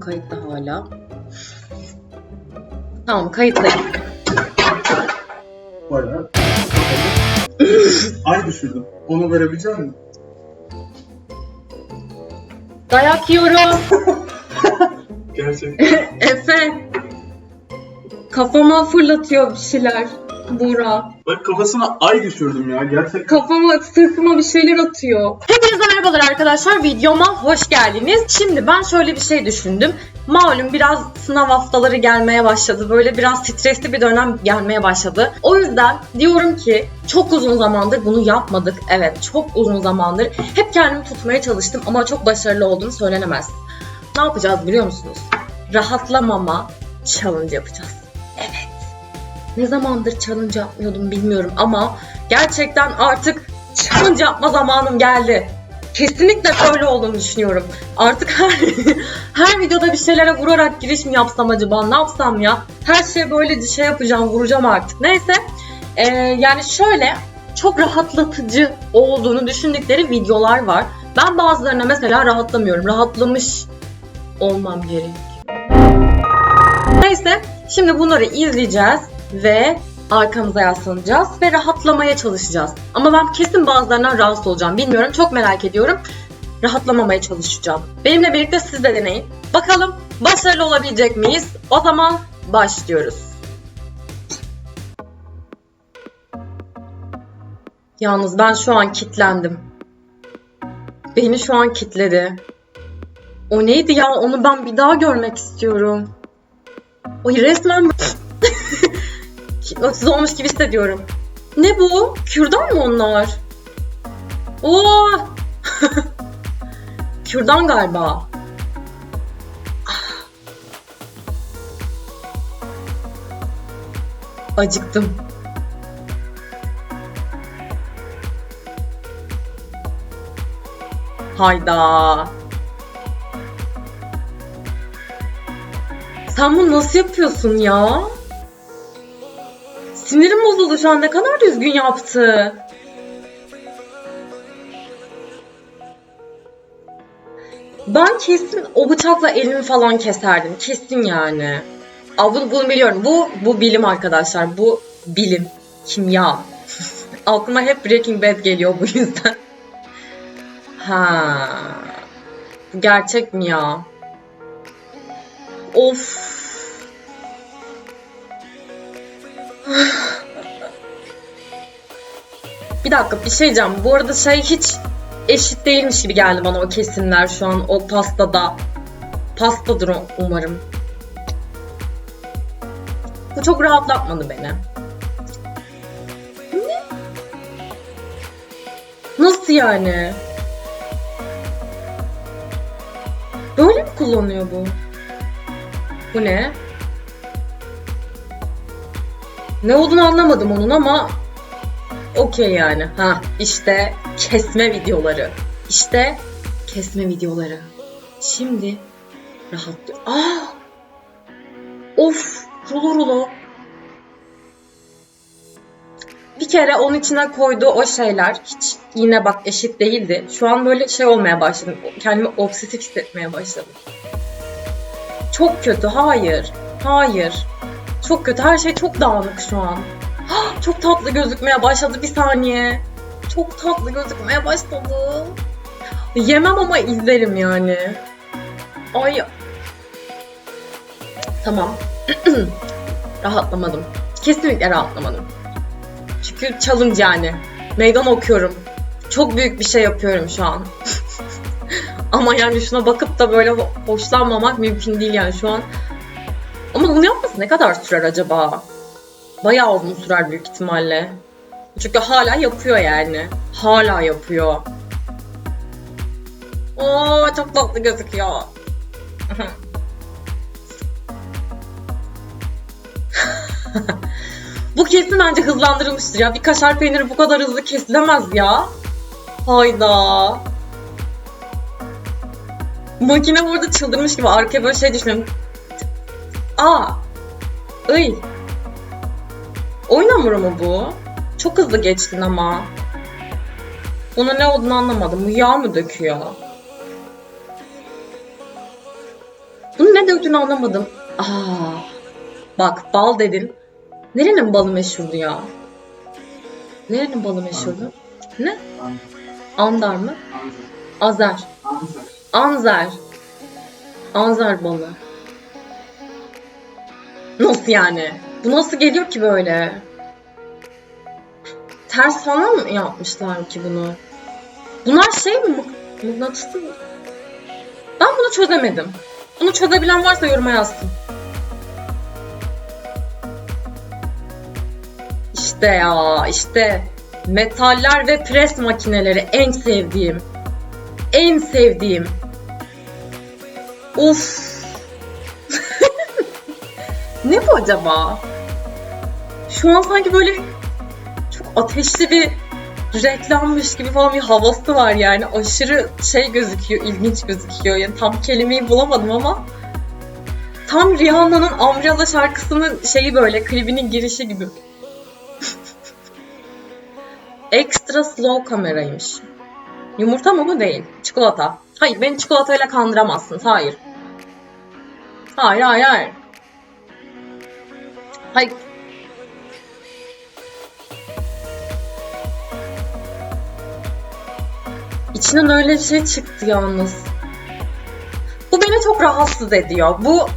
Kayıtta hala. Tamam kayıttayım. Bayağı. Ay düşürdüm. Onu verebilecek misin? Dayak yiyorum. Gerçekten. Efe. Kafama fırlatıyor bir şeyler. Buğra. Bak kafasına ay düşürdüm ya. Gerçekten. Kafama, sırtıma bir şeyler atıyor. Hepinize merhabalar arkadaşlar. Videoma hoş geldiniz. Şimdi ben şöyle bir şey düşündüm. Malum biraz sınav haftaları gelmeye başladı. Böyle biraz stresli bir dönem gelmeye başladı. O yüzden diyorum ki çok uzun zamandır bunu yapmadık. Evet çok uzun zamandır. Hep kendimi tutmaya çalıştım ama çok başarılı olduğunu söylenemez. Ne yapacağız biliyor musunuz? Rahatlamama challenge yapacağız. Ne zamandır challenge yapmıyordum bilmiyorum ama gerçekten artık challenge yapma zamanım geldi. Kesinlikle böyle olduğunu düşünüyorum. Artık her her videoda bir şeylere vurarak giriş mi yapsam acaba? Ne yapsam ya? Her şeye böyle şey yapacağım, vuracağım artık. Neyse. Ee, yani şöyle çok rahatlatıcı olduğunu düşündükleri videolar var. Ben bazılarına mesela rahatlamıyorum. Rahatlamış olmam gerek. Neyse, şimdi bunları izleyeceğiz ve arkamıza yaslanacağız ve rahatlamaya çalışacağız. Ama ben kesin bazılarından rahatsız olacağım. Bilmiyorum, çok merak ediyorum. Rahatlamamaya çalışacağım. Benimle birlikte siz de deneyin. Bakalım başarılı olabilecek miyiz? O zaman başlıyoruz. Yalnız ben şu an kitlendim. Beni şu an kitledi. O neydi ya? Onu ben bir daha görmek istiyorum. Oy resmen öksüz olmuş gibi hissediyorum. Ne bu? Kürdan mı onlar? Oo! Kürdan galiba. Ah. Acıktım. Hayda. Sen bunu nasıl yapıyorsun ya? Sinirim bozuldu şu an. Ne kadar düzgün yaptı. Ben kesin o bıçakla elimi falan keserdim. Kesin yani. Aa, bunu, bunu biliyorum. Bu bu bilim arkadaşlar. Bu bilim. Kimya. Aklıma hep Breaking Bad geliyor bu yüzden. Ha. Bu gerçek mi ya? Of. Bir dakika bir şey diyeceğim. Bu arada şey hiç eşit değilmiş gibi geldi bana o kesimler şu an o pastada. Pastadır umarım. Bu çok rahatlatmadı beni. Nasıl yani? Böyle mi kullanıyor bu? Bu ne? Ne olduğunu anlamadım onun ama okey yani. Ha işte kesme videoları. İşte kesme videoları. Şimdi rahatlıyor. Aa! Of! Rulo rulo. Bir kere onun içine koyduğu o şeyler hiç yine bak eşit değildi. Şu an böyle şey olmaya başladım. Kendimi obsesif hissetmeye başladım. Çok kötü. Hayır. Hayır. Çok kötü. Her şey çok dağınık şu an. Ah, Çok tatlı gözükmeye başladı. Bir saniye. Çok tatlı gözükmeye başladı. Yemem ama izlerim yani. Ay. Tamam. rahatlamadım. Kesinlikle rahatlamadım. Çünkü challenge yani. Meydan okuyorum. Çok büyük bir şey yapıyorum şu an. Ama yani şuna bakıp da böyle ho- hoşlanmamak mümkün değil yani şu an. Ama bunu yapması ne kadar sürer acaba? Bayağı uzun sürer büyük ihtimalle. Çünkü hala yapıyor yani. Hala yapıyor. Oo çok tatlı gözüküyor. bu kesin bence hızlandırılmıştır ya. Bir kaşar peyniri bu kadar hızlı kesilemez ya. Hayda. Makine burada çıldırmış gibi arkaya böyle şey düşünüyorum. Aa. Iy. Oyun hamuru mu bu? Çok hızlı geçtin ama. Ona ne olduğunu anlamadım. Bu yağ mı döküyor? Bu gördüğünü anlamadım. Aa, bak bal dedin. Nerenin balı meşhurdu ya? Nerenin balı meşhurdu? Ne? Andar mı? Azer. Anzer. Anzer balı. Nasıl yani? Bu nasıl geliyor ki böyle? Ters falan mı yapmışlar ki bunu? Bunlar şey mi? Mık- Mıknatıslı mı? Ben bunu çözemedim. Bunu çözebilen varsa yoruma yazsın. İşte ya işte metaller ve pres makineleri en sevdiğim. En sevdiğim. Uf. Ne bu acaba? Şu an sanki böyle çok ateşli bir reklammış gibi falan bir havası var yani. Aşırı şey gözüküyor, ilginç gözüküyor. Yani tam kelimeyi bulamadım ama tam Rihanna'nın Umbrella şarkısının şeyi böyle, klibinin girişi gibi. Extra slow kameraymış. Yumurta mı bu değil? Çikolata. Hayır beni çikolatayla kandıramazsınız. Hayır. Hayır hayır hayır. Hayır. İçinden öyle bir şey çıktı yalnız. Bu beni çok rahatsız ediyor. Bu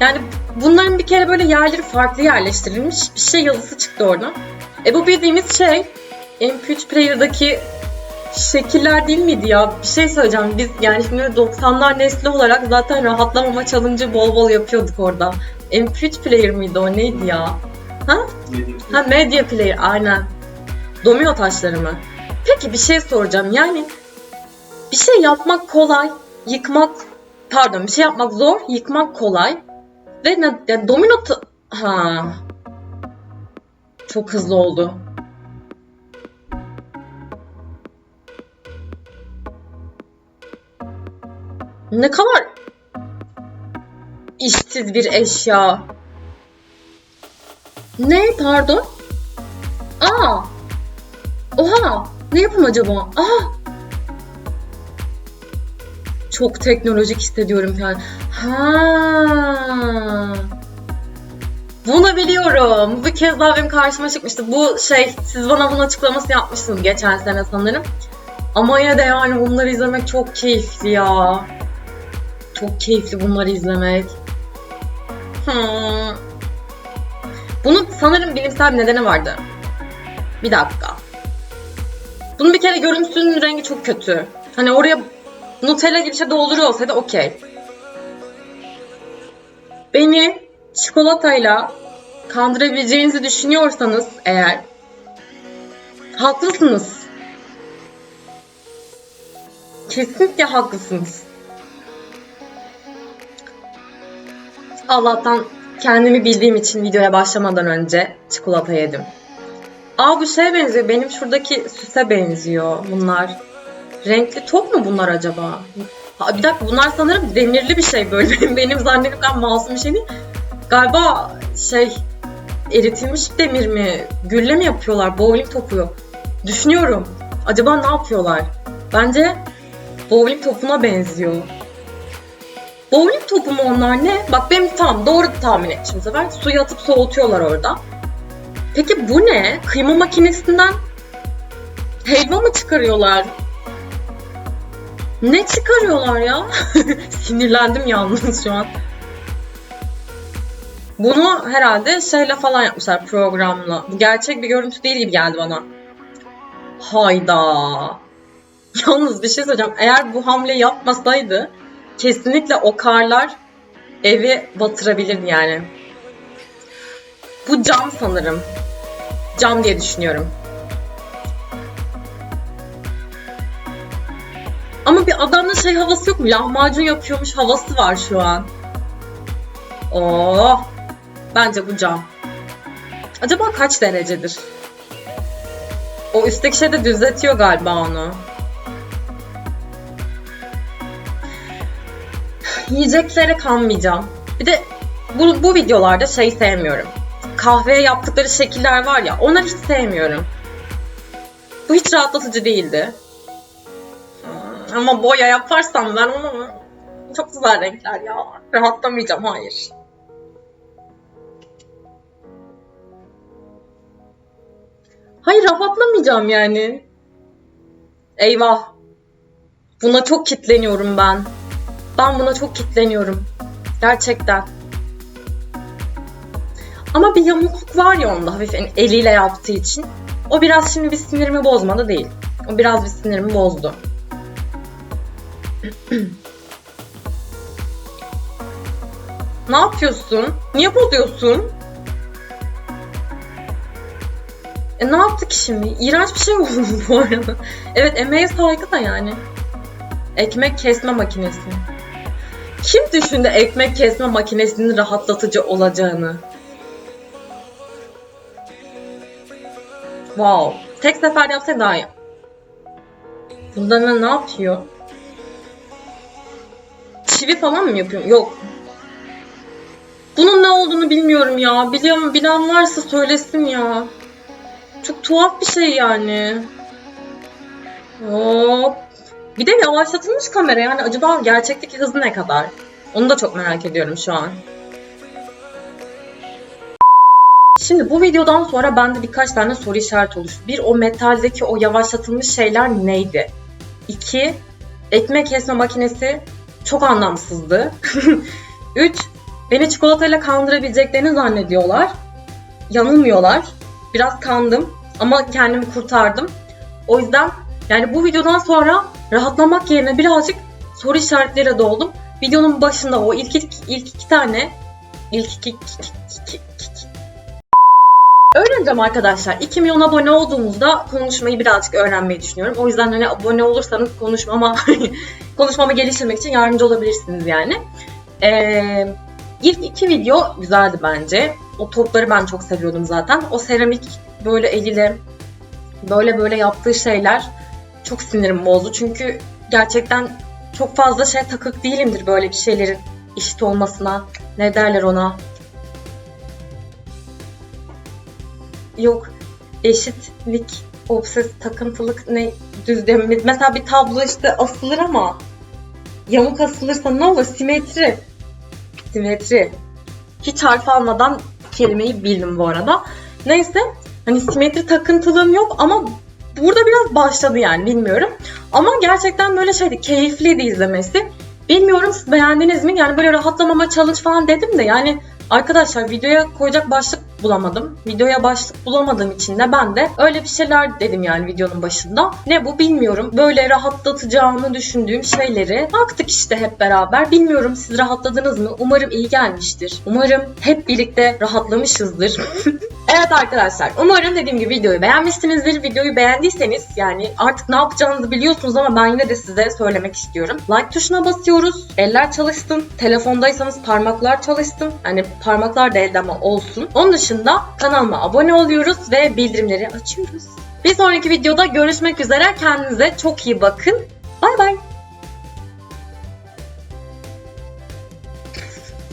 yani bunların bir kere böyle yerleri farklı yerleştirilmiş bir şey yazısı çıktı oradan. E bu bildiğimiz şey MP3 player'daki şekiller değil miydi ya? Bir şey söyleyeceğim. Biz yani şimdi 90'lar nesli olarak zaten rahatlamama challenge'ı bol bol yapıyorduk orada. MP3 player mıydı o neydi ya? Ha? Ha media player aynen. Domino taşları mı? Peki bir şey soracağım. Yani bir şey yapmak kolay, yıkmak pardon bir şey yapmak zor, yıkmak kolay. Ve ne, ya domino ta- ha çok hızlı oldu. Ne kadar işsiz bir eşya. Ne pardon? Aa! Oha! Ne yapım acaba? Aa! Çok teknolojik hissediyorum yani. Ha! Bunu biliyorum. Bir kez daha benim karşıma çıkmıştı. Bu şey, siz bana bunun açıklaması yapmışsınız geçen sene sanırım. Ama yine de yani bunları izlemek çok keyifli ya. Çok keyifli bunları izlemek. Hmm. Bunun sanırım bilimsel bir nedeni vardı. Bir dakika. Bunun bir kere görüntüsünün rengi çok kötü. Hani oraya Nutella gibi bir şey dolduruyor olsaydı okey. Beni çikolatayla kandırabileceğinizi düşünüyorsanız eğer haklısınız. Kesinlikle haklısınız. Allah'tan kendimi bildiğim için videoya başlamadan önce çikolata yedim. Aa bu şeye benziyor. Benim şuradaki süse benziyor bunlar. Renkli top mu bunlar acaba? Ha, bir dakika bunlar sanırım demirli bir şey böyle. Benim, zannettiğim masum bir şey değil. Galiba şey eritilmiş demir mi? Gülle mi yapıyorlar? Bowling topu. Düşünüyorum. Acaba ne yapıyorlar? Bence bowling topuna benziyor. Bowling topu mu onlar ne? Bak benim tam doğru tahmin etmişim sefer. Suya atıp soğutuyorlar orada. Peki bu ne? Kıyma makinesinden helva mı çıkarıyorlar? Ne çıkarıyorlar ya? Sinirlendim yalnız şu an. Bunu herhalde şeyle falan yapmışlar programla. Bu gerçek bir görüntü değil gibi geldi bana. Hayda. Yalnız bir şey söyleyeceğim. Eğer bu hamle yapmasaydı kesinlikle o karlar evi batırabilirdi yani. Bu cam sanırım. Cam diye düşünüyorum. Ama bir adamda şey havası yok mu? Lahmacun yapıyormuş havası var şu an. Oh. Bence bu cam. Acaba kaç derecedir? O üstteki şey de düzletiyor galiba onu. Yiyeceklere kanmayacağım. Bir de bu, bu videolarda şey sevmiyorum. Kahveye yaptıkları şekiller var ya, onları hiç sevmiyorum. Bu hiç rahatlatıcı değildi. Ama boya yaparsam ben onu Çok güzel renkler ya. Rahatlamayacağım hayır. Hayır rahatlamayacağım yani. Eyvah. Buna çok kitleniyorum ben. Ben buna çok kitleniyorum. Gerçekten. Ama bir yamukluk var ya onda hafif eliyle yaptığı için. O biraz şimdi bir sinirimi bozmadı değil. O biraz bir sinirimi bozdu. ne yapıyorsun? Niye bozuyorsun? E ne yaptık şimdi? İğrenç bir şey oldu bu arada. Evet emeğe saygı da yani. Ekmek kesme makinesi. Kim düşündü ekmek kesme makinesinin rahatlatıcı olacağını? Wow. Tek sefer yapsa daha iyi. Bunda ne, yapıyor? Çivi falan mı yapıyor? Yok. Bunun ne olduğunu bilmiyorum ya. Biliyorum bilen varsa söylesin ya. Çok tuhaf bir şey yani. Hop. Bir de yavaşlatılmış kamera yani acaba gerçekteki hızı ne kadar? Onu da çok merak ediyorum şu an. Şimdi bu videodan sonra bende birkaç tane soru işareti oluştu. Bir, o metaldeki o yavaşlatılmış şeyler neydi? İki, ekmek kesme makinesi çok anlamsızdı. Üç, beni çikolatayla kandırabileceklerini zannediyorlar. Yanılmıyorlar. Biraz kandım ama kendimi kurtardım. O yüzden yani bu videodan sonra rahatlamak yerine birazcık soru işaretleriyle doldum. Videonun başında o ilk, ilk, ilk iki tane ilk iki, iki, iki, iki, Öğreneceğim arkadaşlar. 2 milyon abone olduğumuzda konuşmayı birazcık öğrenmeyi düşünüyorum. O yüzden hani abone olursanız konuşmama konuşmamı geliştirmek için yardımcı olabilirsiniz yani. Ee, ilk iki video güzeldi bence. O topları ben çok seviyordum zaten. O seramik böyle eliyle böyle böyle yaptığı şeyler çok sinirimi bozdu. Çünkü gerçekten çok fazla şey takık değilimdir böyle bir şeylerin eşit olmasına. Ne derler ona? yok eşitlik, obses, takıntılık ne düzlemi. Mesela bir tablo işte asılır ama yamuk asılırsa ne olur? Simetri. Simetri. Hiç harf almadan kelimeyi bildim bu arada. Neyse hani simetri takıntılığım yok ama burada biraz başladı yani bilmiyorum. Ama gerçekten böyle şeydi keyifliydi izlemesi. Bilmiyorum siz beğendiniz mi? Yani böyle rahatlamama challenge falan dedim de yani Arkadaşlar videoya koyacak başlık bulamadım. Videoya başlık bulamadığım için de ben de öyle bir şeyler dedim yani videonun başında. Ne bu bilmiyorum. Böyle rahatlatacağını düşündüğüm şeyleri baktık işte hep beraber. Bilmiyorum siz rahatladınız mı? Umarım iyi gelmiştir. Umarım hep birlikte rahatlamışızdır. evet arkadaşlar umarım dediğim gibi videoyu beğenmişsinizdir. Videoyu beğendiyseniz yani artık ne yapacağınızı biliyorsunuz ama ben yine de size söylemek istiyorum. Like tuşuna basıyoruz. Eller çalışsın. Telefondaysanız parmaklar çalışsın. Hani parmaklar da elde ama olsun. Onun dışında kanalıma abone oluyoruz ve bildirimleri açıyoruz. Bir sonraki videoda görüşmek üzere. Kendinize çok iyi bakın. Bay bay.